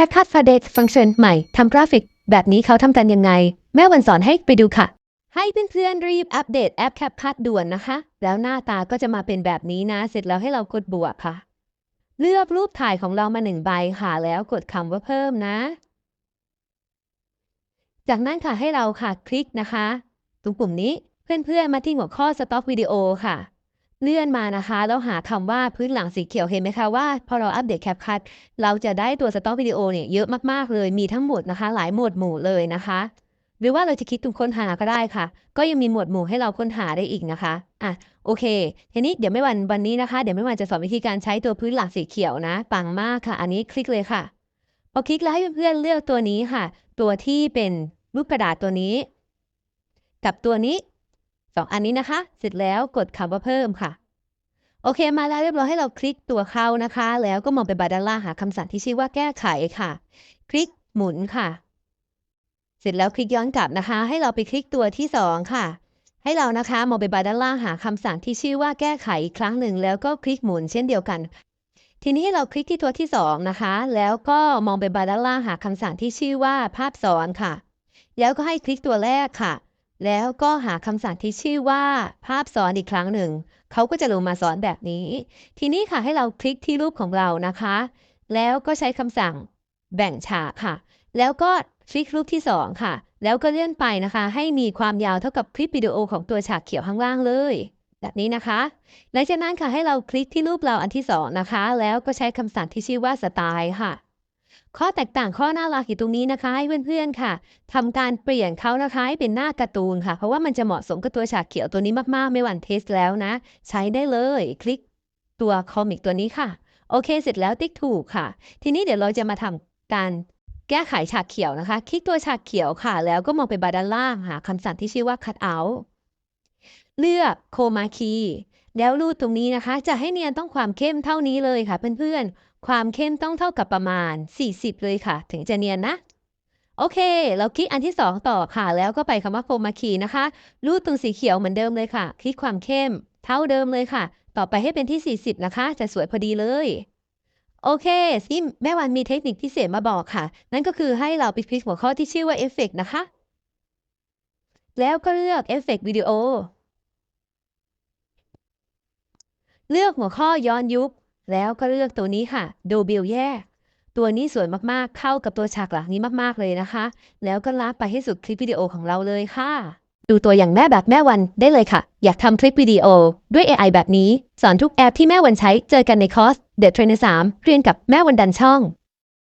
แค่คัดฟาเดตฟังก์ชันใหม่ทำกราฟิก แบบนี้เขาทำกันยังไง แม่วันสอนให้ไปดูค่ะ ให้เพื่อนๆรีบอัปเดตแอป CapCut ด่วนนะคะ แล้วหน้าตาก็จะมาเป็นแบบนี้นะ เสร็จแล้วให้เรากดบวกค่ะ เลือกรูปถ่ายของเรามาหนึ่งใบค่ะแล้วกดคำว่าเพิ่มนะ จากนั้นค่ะให้เราค่ะคลิกนะคะตรงปุ่มนี้เพื่อนๆมาที่หัวข้อ Stop Video ค่ะ เลื่อนมานะคะ แล้วหาคำว่าพื้นหลังสีเขียวเห็นไหมคะว่าพอเราอัปเดต CapCut เราจะได้ตัว Stop Video เนี่ยเยอะมากๆเลยมีทั้งหมดนะคะ หลายหมวดหมู่เลยนะคะ หรือว่าเราจะคลิกตรงค้นหาก็ได้ค่ะ ก็ยังมีหมวดหมู่ให้เราค้นหาได้อีกนะคะอะโอเคทีนี้เดี๋ยวไม่วันวันนี้นะคะ เดี๋ยวไม่วันจะสอนวิธีการใช้ตัวพื้นหลังสีเขียวนะปังมากค่ะ อันนี้คลิกเลยค่ะพอคลิกแล้วให้เพื่อนเลือกตัวนี้ค่ะ ตัวที่เป็นรูปกระดาษตัวนี้ กับตัวนี้สองอันนี้นะคะ เสร็จแล้วกดคำว่าเพิ่มค่ะ โอเค มาแล้วเรียบร้อยให้เราคลิกตัวเข้านะคะ แล้วก็มองไปบาร์ด้านล่างหาคำสั่งที่ชื่อว่าแก้ไขค่ะ คลิกหมุนค่ะ เสร็จแล้วคลิกย้อนกลับนะคะ ให้เราไปคลิกตัวที่สองค่ะ ให้เรานะคะมองไปบาร์ด้านล่างหาคำสั่งที่ชื่อว่าแก้ไขอีกครั้งหนึ่ง แล้วก็คลิกหมุนเช่นเดียวกัน ทีนี้ให้เราคลิกที่ตัวที่สองนะคะ แล้วก็มองไปบาร์ด้านล่างหาคำสั่งที่ชื่อว่าภาพซ้อนค่ะ แล้วก็ให้คลิกตัวแรกค่ะ แล้วก็หาคำสั่งที่ชื่อว่าภาพซ้อนอีกครั้งหนึ่ง เขาก็จะลงมาสอนแบบนี้ ทีนี้ค่ะให้เราคลิกที่รูปของเรานะคะ แล้วก็ใช้คำสั่งแบ่งฉากค่ะ แล้วก็คลิกรูปที่สองค่ะ แล้วก็เลื่อนไปนะคะ ให้มีความยาวเท่ากับคลิปวิดีโอของตัวฉากเขียวข้างล่างเลย แบบนี้นะคะ หลังจากนั้นค่ะให้เราคลิกที่รูปเราอันที่สองนะคะ แล้วก็ใช้คำสั่งที่ชื่อว่าสไตล์ค่ะ ข้อแตกต่างข้อน่ารักอยู่ตรงนี้นะคะ ให้เพื่อนๆค่ะทำการเปลี่ยนเขานะคะให้เป็นหน้าการ์ตูนค่ะ เพราะว่ามันจะเหมาะสมกับตัวฉากเขียวตัวนี้มากๆ ไม่หวั่นเทสแล้วนะ ใช้ได้เลยคลิกตัวคอมิกตัวนี้ค่ะ โอเคเสร็จแล้วติ๊กถูกค่ะ ทีนี้เดี๋ยวเราจะมาทำการแก้ไขฉากเขียวนะคะ คลิกตัวฉากเขียวค่ะ แล้วก็มองไปบาร์ด้านล่างหาคำสั่งที่ชื่อว่า cut out เลือกโคมาคี แล้วรูดตรงนี้นะคะ จะให้เนียนต้องความเข้มเท่านี้เลยค่ะเพื่อนๆ ความเข้มต้องเท่ากับประมาณ 40 เลยค่ะ ถึงจะเนียนนะ โอเค เราคลิกอันที่ 2 ต่อค่ะ แล้วก็ไปคำว่าโคมาคีนะคะ รูดตรงสีเขียวเหมือนเดิมเลยค่ะ คลิกความเข้ม เท่าเดิมเลยค่ะ ต่อไปให้เป็นที่ 40 นะคะ จะสวยพอดีเลยโอเคที่แม่วันมีเทคนิคพิเศษมาบอกค่ะ นั่นก็คือให้เราไปคลิกหัวข้อที่ชื่อว่าเอฟเฟกนะคะ แล้วก็เลือกเอฟเฟกวิดีโอ เลือกหัวข้อย้อนยุคแล้วก็เลือกตัวนี้ค่ะ ดูบิลแยก ตัวนี้สวยมากๆ เข้ากับตัวฉากหลังนี้มากๆเลยนะคะ แล้วก็ลากไปให้สุดคลิปวิดีโอของเราเลยค่ะ ดูตัวอย่างแม่แบบแม่วันได้เลยค่ะ อยากทำคลิปวิดีโอ ด้วย AI แบบนี้ สอนทุกแอปที่แม่วันใช้เจอกันในคอร์ส The Trainer 3เรียนกับแม่วันดันช่อง